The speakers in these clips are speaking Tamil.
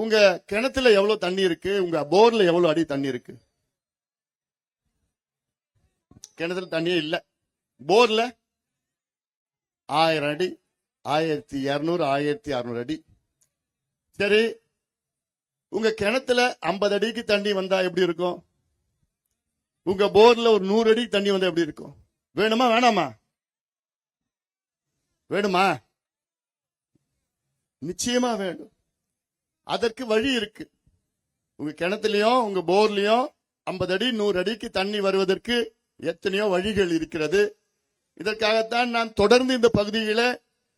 உங்க கிணத்துல எவ்வளவு தண்ணி இருக்கு? உங்க போர்ல எவ்வளவு அடி தண்ணி இருக்கு? கிணத்துல தண்ணியே இல்ல. போர்ல ஆயிரம் அடி ஆயிரத்தி இருநூறு ஆயிரத்தி அறுநூறு அடி. சரி உங்க கிணத்துல ஐம்பது அடிக்கு தண்ணி வந்தா எப்படி இருக்கும்? உங்க போர்ல ஒரு நூறு அடிக்கு தண்ணி வந்தா எப்படி இருக்கும்? வேணுமா வேணாமா? வேணுமா? நிச்சயமா வேண்டும் அதற்கு வழி இருக்கு. உங்க கிணத்துலயும் உங்க போர்லயும் ஐம்பது அடி நூறு அடிக்கு தண்ணி வருவதற்கு எத்தனையோ வழிகள் இருக்கிறது. இதற்காகத்தான் நான் தொடர்ந்து இந்த பகுதியில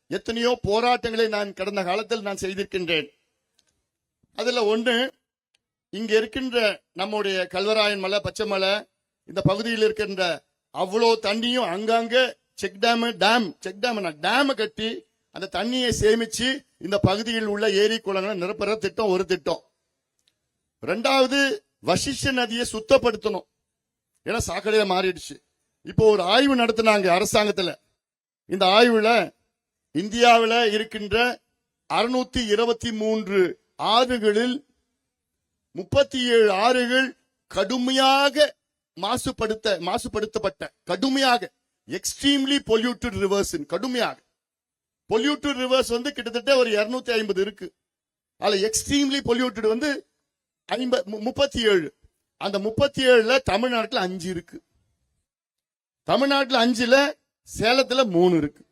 எத்தனையோ போராட்டங்களை நான் கடந்த காலத்தில் நான் செய்திருக்கின்றேன். அதுல ஒண்ணு இங்க இருக்கின்ற நம்முடைய கல்வராயன் மலை பச்சை மலை இந்த பகுதியில் இருக்கின்ற அவ்வளோ தண்ணியும் அங்காங்க check dam dam check dam dam கட்டி அந்த தண்ணியை சேமிச்சு இந்த பகுதியில் உள்ள ஏரி குளங்களை நிரப்புற திட்டம் ஒரு திட்டம். ரெண்டாவது வசிஷ்ட நதியை சுத்தப்படுத்தணும். ஏன்னா சாக்கடையில மாறிடுச்சு. இப்போ ஒரு ஆய்வு நடத்தினாங்க அரசாங்கத்துல. இந்த ஆய்வுல இந்தியாவில் இருக்கின்ற அறுநூத்தி இருபத்தி மூன்று ஆறுகளில் முப்பத்தி ஏழு ஆறுகள் கடுமையாக மாசுபடுத்த மாசுபடுத்தப்பட்ட கடுமையாக எக்ஸ்ட்ரீம்லி பொல்யூட்டட் ரிவர்ஸ் கடுமையாக. பொல்யூட்டட் ரிவர்ஸ் வந்து கிட்டத்தட்ட ஒரு 250 ஐம்பது இருக்கு. அதுல எக்ஸ்ட்ரீம்லி பொல்யூட்டட் வந்து ஐம்பது முப்பத்தி ஏழு. அந்த முப்பத்தி ஏழுல தமிழ்நாட்டில் அஞ்சு இருக்கு. தமிழ்நாட்டில் அஞ்சுல சேலத்துல மூணு இருக்கு.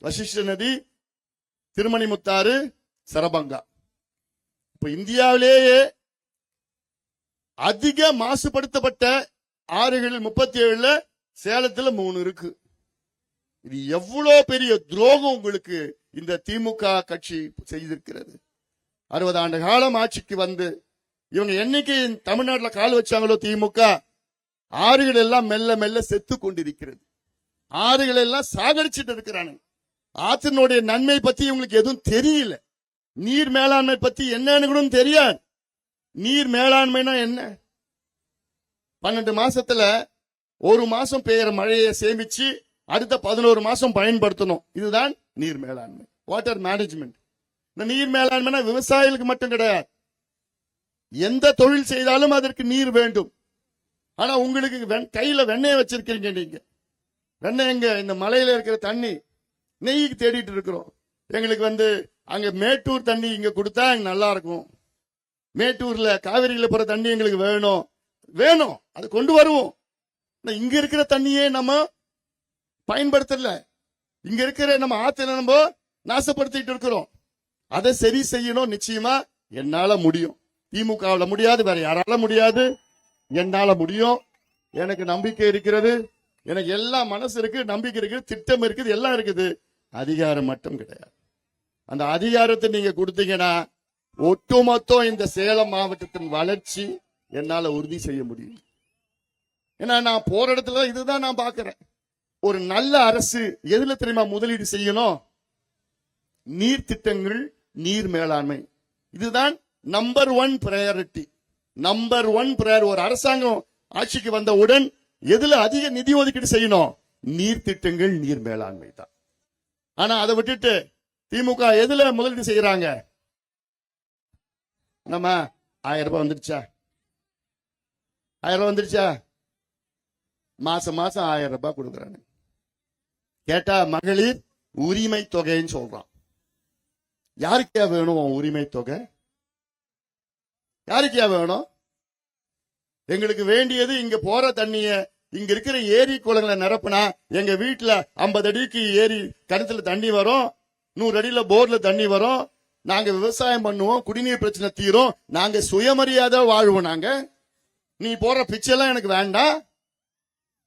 வசிஷ்ட நதி திருமணிமுத்தாறு சரபங்கா. இப்ப இந்தியாவிலேயே அதிக மாசுபடுத்தப்பட்ட ஆறுகளில் முப்பத்தி ஏழுல சேலத்துல மூணு இருக்கு. இது எவ்வளவு பெரிய துரோகம் உங்களுக்கு இந்த திமுக கட்சி செய்திருக்கிறது? அறுபது ஆண்டு காலம் ஆட்சிக்கு வந்து இவங்க என்னைக்கு தமிழ்நாட்டில் கால் வச்சாங்களோ திமுக ஆறுகள் எல்லாம் மெல்ல மெல்ல செத்து கொண்டிருக்கிறது. ஆறுகள் எல்லாம் சாகடிச்சிட்டு இருக்கிறானுங்க. ஆற்றினுடைய நன்மை பத்தி இவங்களுக்கு எதுவும் தெரியல. நீர் மேலாண்மை பத்தி என்னன்னு கூட தெரியாது. நீர் மேலாண்மைனா என்ன? பன்னெண்டு மாசத்துல ஒரு மாசம் பெய்யற மழையை சேமிச்சு அடுத்த பதினோரு மாசம் பயன்படுத்தணும். இதுதான் நீர் மேலாண்மை. வாட்டர் மேனேஜ்மெண்ட் இந்த நீர் மேலாண்மைனா விவசாயிகளுக்கு மட்டும் கிடையாது. எந்த தொழில் செய்தாலும் அதற்கு நீர் வேண்டும். ஆனா உங்களுக்கு வெண்- கையில வெண்ணெய் வச்சிருக்கீங்க நீங்க. வெண்ணெய் எங்க? இந்த மலையில இருக்கிற தண்ணி. நெய்க்கு தேடிட்டு இருக்கிறோம். எங்களுக்கு வந்து அங்க மேட்டூர் தண்ணி இங்க கொடுத்தா எங்க நல்லா இருக்கும். மேட்டூர்ல காவிரியில போற தண்ணி எங்களுக்கு வேணும். வேணும். அது கொண்டு வருவோம். இங்க இருக்கிற தண்ணியே நம்ம பயன்படுத்தல. இங்க இருக்கிற நம்ம ஆத்துல நம்ம நாசப்படுத்திட்டு இருக்கிறோம். அதை சரி செய்யணும் நிச்சயமா என்னால முடியும். திமுகவில் முடியாது வேற யாரால முடியாது. என்னால முடியும். எனக்கு நம்பிக்கை இருக்கிறது. எனக்கு எல்லாம் மனசு இருக்கு நம்பிக்கை இருக்குது திட்டம் இருக்குது எல்லாம் இருக்குது. அதிகாரம் மட்டும் கிடையாது. அந்த அதிகாரத்தை நீங்க கொடுத்தீங்கன்னா ஒட்டுமொத்தம் இந்த சேலம் மாவட்டத்தின் வளர்ச்சி என்னால உறுதி செய்ய முடியும். ஏன்னா நான் போற இடத்துல இதுதான் நான் பாக்குறேன் ஒரு நல்ல அரசு எதுல தெரியுமா முதலீடு செய்யணும்? நீர் திட்டங்கள் நீர் மேலாண்மை. இதுதான் number one priority number one prior ஒரு அரசாங்கம் ஆட்சிக்கு வந்தவுடன் எதுல அதிக நிதி ஒதுக்கீடு செய்யணும்? நீர் திட்டங்கள் நீர் மேலாண்மை தான். ஆனா அதை விட்டுட்டு திமுக எதுல முதலீடு செய்யறாங்க? நம்ம ஆயிரம் ரூபாய் வந்துருச்சா? ஆயிரம் ரூபாய் வந்துருச்சா? மாசம் மாசம் ஆயிரம் ரூபாய் கொடுக்குறானு கேட்டா மகளிர் உரிமை தொகைன்னு சொல்றான். யாருக்கே வேணும் உன் உரிமை தொகை? யாருக்கே வேணும்? எங்களுக்கு வேண்டியது இங்க போற தண்ணிய இங்க இருக்கிற ஏரி குளங்களை நிரப்புனா எங்க வீட்டுல ஐம்பது அடிக்கு ஏரி கிணத்துல தண்ணி வரும் நூறு அடியில போர்ல தண்ணி வரும் நாங்க விவசாயம் பண்ணுவோம் குடிநீர் பிரச்சனை தீரும் நாங்க சுயமரியாதை வாழ்வோம் நாங்க. நீ போற பிச்சைலாம் எனக்கு வேண்டாம்.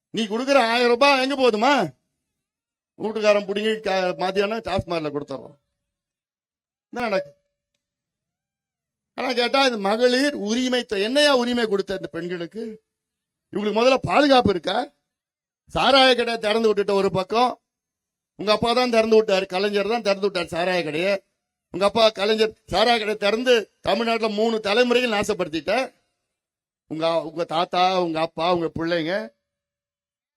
நீ கொடுக்குற ஆயிரம் ரூபாய் எங்க போதுமா? வீட்டுக்காரன் பிடிங்கி மதியானம் மத்தியானம் கொடுத்துட்றோம் என்ன நடக்கு? ஆனால் கேட்டால் இது மகளிர் உரிமை என்னையா உரிமை கொடுத்த இந்த பெண்களுக்கு? இவங்களுக்கு முதல்ல பாதுகாப்பு இருக்கா? சாராய கடையை திறந்து விட்டுட்ட ஒரு பக்கம் உங்க அப்பா தான் திறந்து விட்டார் கலைஞர் தான் திறந்து விட்டார் சாராய கடையை. உங்க அப்பா கலைஞர் சாராய கடை திறந்து தமிழ்நாட்டில் மூணு தலைமுறைகள் நாசப்படுத்திட்ட. உங்க உங்க தாத்தா உங்க அப்பா உங்க பிள்ளைங்க.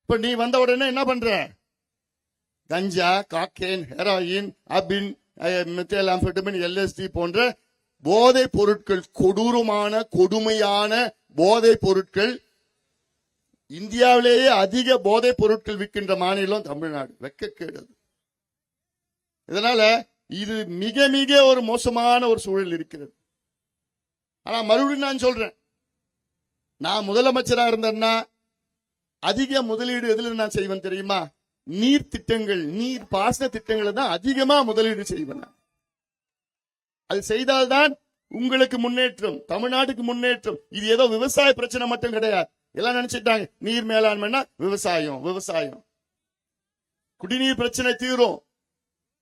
இப்ப நீ வந்த உடனே என்ன பண்ற? கஞ்சா காக்கேன் ஹெராயின் அபின் மெத்தில் ஆம்பெட்டமின் எல்எஸ்டி போன்ற போதைப் பொருட்கள் கொடூரமான கொடுமையான போதைப் பொருட்கள் இந்தியாவிலேயே அதிக போதைப் பொருட்கள் விற்கின்ற மாநிலம் தமிழ்நாடு. வெக்கக்கேடு இதனால இது மிக மிக ஒரு மோசமான ஒரு சூழல் இருக்கிறது. ஆனா மறுபடியும் நான் சொல்றேன். நான் முதலமைச்சரா இருந்தேன்னா அதிக முதலீடு எதுல நான் செய்வேன் தெரியுமா? நீர் திட்டங்கள் நீர் பாசன திட்டங்களை தான் அதிகமா முதலீடு செய்வன. அது செய்தால்தான் உங்களுக்கு முன்னேற்றம் தமிழ்நாட்டுக்கு முன்னேற்றம். இது ஏதோ விவசாய பிரச்சனை மட்டும் கிடையாது. எல்லாம் நினைச்சிட்டாங்க. நீர் மேலாண்மைன்னா விவசாயம் விவசாயம். குடிநீர் பிரச்சனை தீரும்.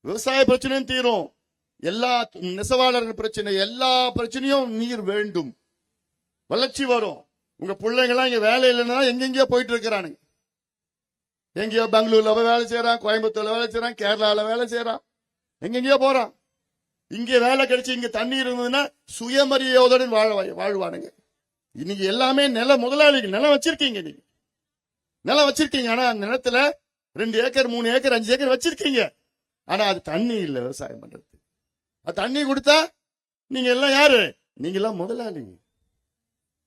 விவசாய பிரச்சனையும் தீரும். எல்லா நெசவாளர்கள் பிரச்சனை எல்லா பிரச்சனையும் நீர் வேண்டும். வளர்ச்சி வரும். உங்க பிள்ளைங்க எல்லாம் இங்க வேலை இல்லைன்னா எங்கெங்கயோ போயிட்டு இருக்கிறானுங்க. எங்கேயோ பெங்களூர்ல போய் வேலை செய்யறான் கோயம்புத்தூர்ல வேலை செய்யறான் கேரளால வேலை செய்யறான் எங்கெங்கயோ போறான். இங்க வேலை கிடைச்சு இங்க தண்ணி இருந்ததுன்னா சுயமரியாதையுடன் வாழ வாழ்வானுங்க. இன்னைக்கு எல்லாமே நில முதலாளிகள் நிலம் வச்சிருக்கீங்க நீங்க. நிலம் வச்சிருக்கீங்க. ஆனா அந்த நிலத்துல ரெண்டு ஏக்கர் மூணு ஏக்கர் அஞ்சு ஏக்கர் வச்சிருக்கீங்க. ஆனா அது தண்ணி இல்லை விவசாயம் பண்றது அது தண்ணி கொடுத்தா நீங்க எல்லாம் யாரு? நீங்க எல்லாம் முதலாளி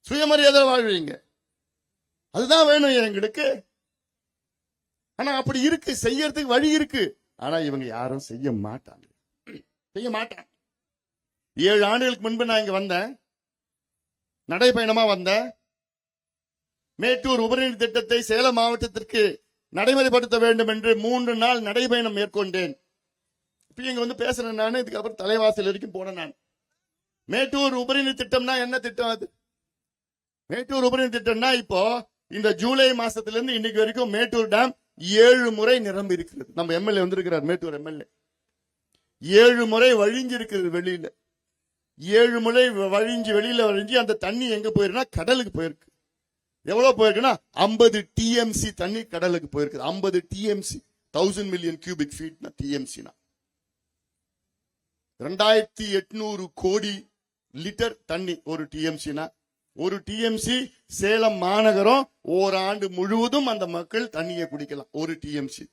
சுயமரியாதை வாழ்வீங்க. அதுதான் வேணும் எங்களுக்கு. ஆனா அப்படி இருக்கு செய்யறதுக்கு வழி இருக்கு. ஆனா இவங்க யாரும் செய்ய மாட்டாங்க. செய்ய மாட்டாங்க. ஏழு ஆண்டுகளுக்கு முன்பு நான் இங்க வந்தேன். நடைபயணமா வந்தேன். மேட்டூர் உபரிநீர் திட்டத்தை சேலம் மாவட்டத்திற்கு நடைமுறைப்படுத்த வேண்டும் என்று மூன்று நாள் நடைபயணம் மேற்கொண்டேன். இப்ப இங்க வந்து பேசுறேன் நான் இதுக்கப்புறம் தலைவாசல் வரைக்கும் போனேன் நான். மேட்டூர் உபரிநீர் திட்டம்னா என்ன திட்டம் அது? மேட்டூர் உபரிநீர் திட்டம்னா இப்போ இந்த ஜூலை மாசத்துல இருந்து இன்னைக்கு வரைக்கும் மேட்டூர் டேம் ஏழு முறை நிரம்பி இருக்கிறது. நம்ம எம்எல்ஏ வந்திருக்கிறார் மேட்டூர் எம்எல்ஏ ஏழு முறை வழிஞ்சு இருக்கிறது வெளியில. ஏழு முறை வழிஞ்சு வெளியில வழிஞ்சு அந்த தண்ணி எங்க போயிருக்குன்னா கடலுக்கு போயிருக்கு. எவ்வளவு போயிருக்குன்னா ஐம்பது டிஎம்சி தண்ணி கடலுக்கு போயிருக்கு ஐம்பது டிஎம்சி தௌசண்ட் மில்லியன் கியூபிக் ஃபீட்னா டிஎம்சினா ரெண்டாயிரத்தி எட்நூறு கோடி லிட்டர் தண்ணி ஒரு டிஎம்சினா ஒரு டிஎம்சி சேலம் மாநகரம் ஓராண்டு முழுவதும் அந்த மக்கள் தண்ணியை குடிக்கலாம். ஒரு டிஎம்சி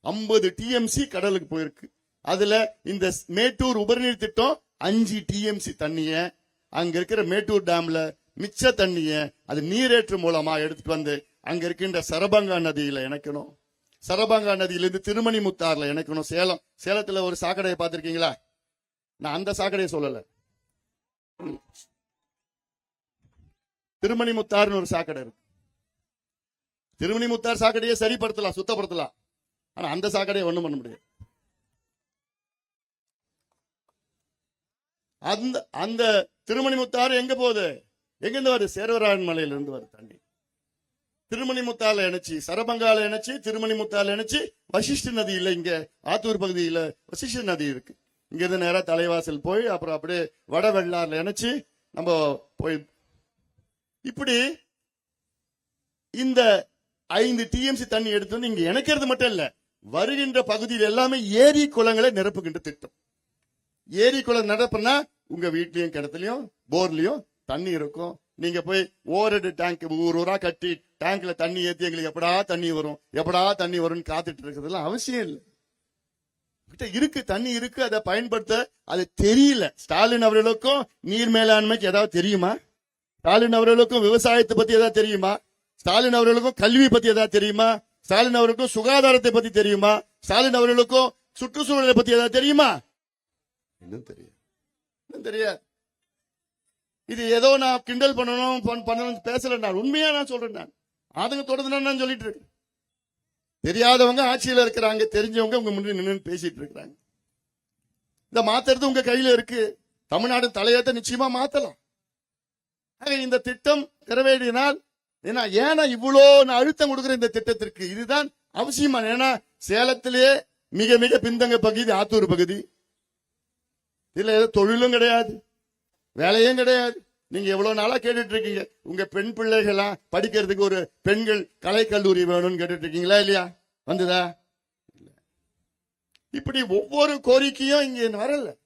ஐம்பது டிஎம்சி கடலுக்கு போயிருக்கு. அதுல இந்த மேட்டூர் உபரிநீர் திட்டம் அஞ்சு டிஎம்சி தண்ணிய அங்க இருக்கிற மேட்டூர் டேம்ல மிச்ச தண்ணிய அது நீரேற்று மூலமா எடுத்துட்டு வந்து அங்க இருக்கின்ற சரபங்கா நதியில இணைக்கணும். சரபங்கா நதியிலிருந்து திருமணி முத்தாறுல இணைக்கணும். சேலம் சேலத்துல ஒரு சாக்கடையை பார்த்திருக்கீங்களா? நான் அந்த சாக்கடையை சொல்லல. திருமணி முத்தார்னு ஒரு சாக்கடை இருக்கு. திருமணி முத்தார் சாக்கடையை சரிப்படுத்தலாம் சுத்தப்படுத்தலாம். ஆனா அந்த சாக்கடையை ஒண்ணும் பண்ண முடியாது. அந்த அந்த திருமணி முத்தாறு எங்க போகுது? எங்கிருந்து வருது? சேர்வராயன் மலையில இருந்து வருது தண்ணி. திருமணி முத்தால இணைச்சி சரபங்கால இணைச்சி திருமணி முத்தால இணைச்சி வசிஷ்ட நதி இல்ல இங்க ஆத்தூர் பகுதியில வசிஷ்ட நதி இருக்கு. இங்க இருந்து நேரா தலைவாசல் போய் அப்புறம் அப்படியே வட வெள்ளாறுல இணைச்சி நம்ம போய் இப்படி இந்த ஐந்து டிஎம்சி தண்ணி எடுத்து வந்து இங்க இணைக்கிறது மட்டும் இல்ல வருகின்ற பகுதியில் எல்லாமே ஏரி குளங்களை நிரப்புகின்ற திட்டம். ஏரி குளம் நிரப்புனா உங்க வீட்லயும் கிணத்துலயும் போர்லயும் தண்ணி இருக்கும். நீங்க போய் ஓரடு டேங்க் ஊர் ஊரா கட்டி டேங்க்ல தண்ணி ஏத்தி எங்களுக்கு எப்படா தண்ணி வரும் எப்படா தண்ணி வரும்னு காத்துட்டு இருக்கிறதுலாம் அவசியம் இல்லை. கிட்ட இருக்கு தண்ணி இருக்கு அதை பயன்படுத்த அது தெரியல. ஸ்டாலின் அவர்களுக்கும் நீர் மேலாண்மைக்கு ஏதாவது தெரியுமா? ஸ்டாலின் அவர்களுக்கும் விவசாயத்தை பத்தி ஏதாவது தெரியுமா? ஸ்டாலின் அவர்களுக்கும் கல்வி பத்தி ஏதாவது தெரியுமா? ஸ்டாலின் அவர்களுக்கும் சுகாதாரத்தை பத்தி தெரியுமா? ஸ்டாலின் அவர்களுக்கும் சுற்றுச்சூழலை பத்தி ஏதாவது தெரியுமா? இன்னும் தெரியாது. இன்னும் தெரியாது. இது ஏதோ நான் கிண்டல் பண்ணணும் பண்- பண்ணணும் பேசல நான். உண்மையா நான் சொல்றேன் நான். ஆதங்க தொடர்ந்து நான் சொல்லிட்டு இருக்கேன். தெரியாதவங்க ஆட்சியில இருக்கிறாங்க தெரிஞ்சவங்க உங்க முன்னாடி நின்று பேசிட்டு இருக்கிறாங்க. இந்த மாத்துறது உங்க கையில இருக்கு. தமிழ்நாடு தலையத்தை நிச்சயமா மாத்தலாம். இந்த திட்டம் நிறைவேறினால் ஏன்னா ஏன்னா இவ்வளோ நான் அழுத்தம் கொடுக்குற இந்த திட்டத்திற்கு இதுதான் அவசியமான ஏன்னா சேலத்திலேயே மிக மிக பின்தங்க பகுதி ஆத்தூர் பகுதி. இதுல ஏதோ தொழிலும் கிடையாது வேலையும் கிடையாது. நீங்க எவ்வளவு நாளா கேட்டுட்டு இருக்கீங்க உங்க பெண் பிள்ளைகள்லாம் படிக்கிறதுக்கு ஒரு பெண்கள் கலை கல்லூரி வேணும்னு கேட்டுட்டு இருக்கீங்களா இல்லையா? வந்துதா? இப்படி ஒவ்வொரு கோரிக்கையும் இங்க வரல.